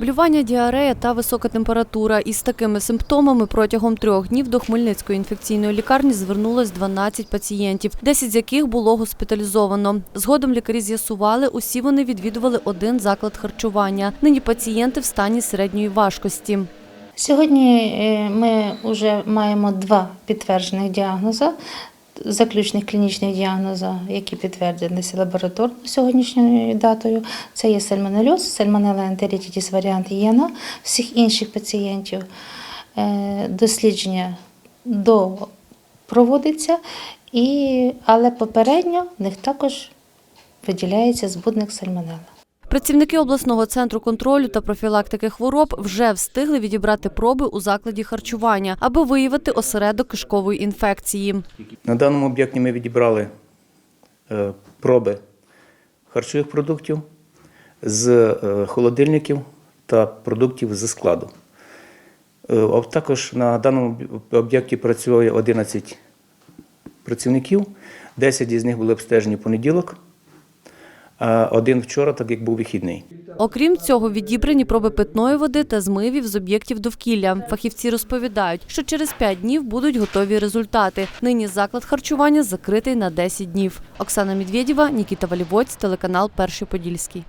Блювання, діарея та висока температура. Із такими симптомами протягом трьох днів до Хмельницької інфекційної лікарні звернулось 12 пацієнтів, 10 з яких було госпіталізовано. Згодом лікарі з'ясували, усі вони відвідували один заклад харчування. Нині пацієнти в стані середньої важкості. Сьогодні е, ми вже маємо два підтверджених діагнози, заключних клінічних діагнози, які підтвердилися лабораторно сьогоднішньою датою. Це є сальмонельоз, сальмонелла ентерітідіс варіант ЄНА. Всіх інших пацієнтів е, дослідження до проводиться, і, але попередньо в них також виділяється збудник сальмонелла. Працівники обласного центру контролю та профілактики хвороб вже встигли відібрати проби у закладі харчування, аби виявити осередок кишкової інфекції. На даному об'єкті ми відібрали е, проби харчових продуктів з е, холодильників та продуктів зі складу. Е, Також на даному об'єкті працює 11 працівників, 10 із них були обстежені понеділок, один вчора, так як був вихідний. Окрім цього, відібрані проби питної води та змивів з об'єктів довкілля. Фахівці розповідають, що через 5 днів будуть готові результати. Нині заклад харчування закритий на 10 днів. Оксана Медведєва, Нікіта Валівоць, телеканал Перший Подільський.